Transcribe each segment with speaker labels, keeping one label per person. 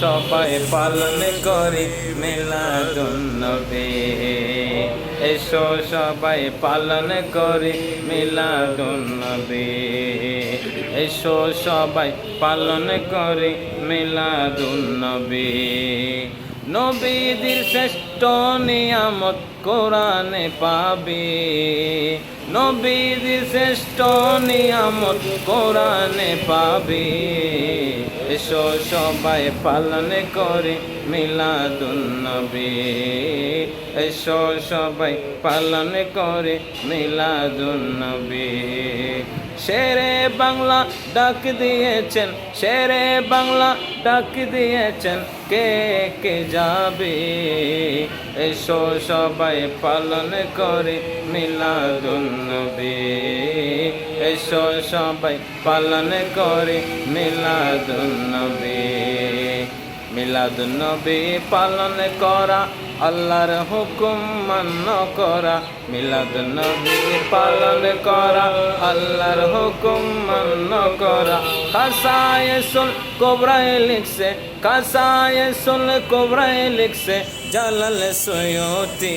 Speaker 1: সবাই পালন করি মিলাদুন্নবী এসো সবাই পালন করি মিলাদুন্নবী এসো সবাই পালন করি মিলাদুন্নবী নবীদের শ্রেষ্ঠ নিয়ামত কোরআনে পাবি। নবীদের শ্রেষ্ঠ নিয়ামত কোরআনে পাবি। এসো সবাই পালন করে মিলাদুন্নবী এসো সবাই পালন করে মিলাদুন্নবী শেরে বাংলা ডাক দিয়েছেন, শেরে বাংলা ডাক দিয়েছেন, কে কে যাবে? এসো সবাই পালন করে মিলাদুন্নবী। এসো সবাই পালন করে মিলাদুন্নবী। মিলাদুন্নবী পালন করা আল্লাহর হুকুম মান্য করা মিলাদুন্নবী পালন করা, আল্লাহর হুকুম মান্য করা। কাসায় সুল কোবরায় লিখছে কাসায় সুল কোবরায় লিখছে, জালাল সৈয়তি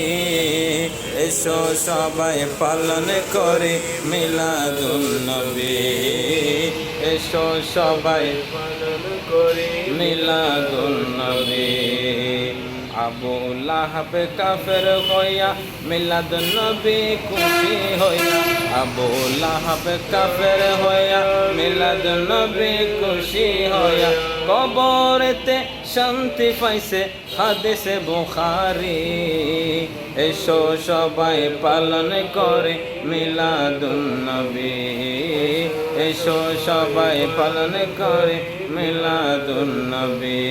Speaker 1: এসো সবাই পালন করে মিলাদুন্নবী এসো সবাই পালন করে মিলাদুন্নবী আবু লাহাব কাফের হইয়া, মিলাদ নবী খুশি হইয়া। আবু লাহাব কাফের হইয়া, মিলাদ নবী খুশি হইয়া। কবরেতে শান্তি পাইছে হাদিসে বুখারি। এসো সবাই পালন করে মিলাদুন্নবী এসো সবাই পালন করে মিলাদুন্নবী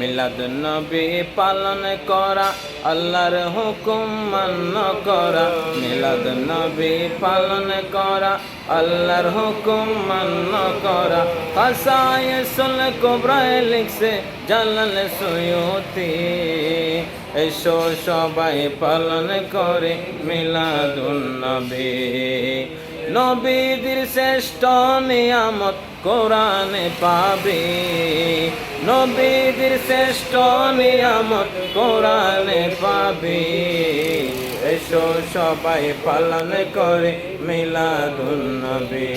Speaker 1: মিলাদুন্নবী পালন করা, আল্লাহর হুকুম মান্য করা। মিলাদুন্নবী পালন করা, আল্লাহর হুকুম মান্য করা। হাসায় সুল কোবরায় লিখছে, জালাল সৈয়তি। এসো সবাই পালন করে মিলাদুন্নবী। নবীদের শ্রেষ্ঠ নিয়ামত কোরআনে পাবে। নবীদের শ্রেষ্ঠ নিয়ামত কোরআনে পাবে। এসো সবাই পালন করে মিলাদুন্নবী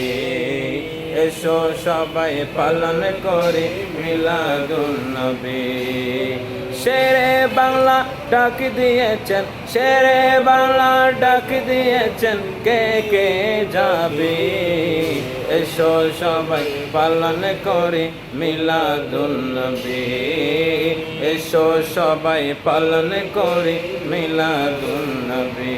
Speaker 1: এসো সবাই পালন করে মিলাদুন্নবী শেরে বাংলা ডাক দিয়েছেন, শেরে বাংলা ডাক দিয়েছেন, কে কে যাবে? এসো সবাই পালন করে মিলাদুন্নবী এসো সবাই পালন করে মিলাদুন্নবী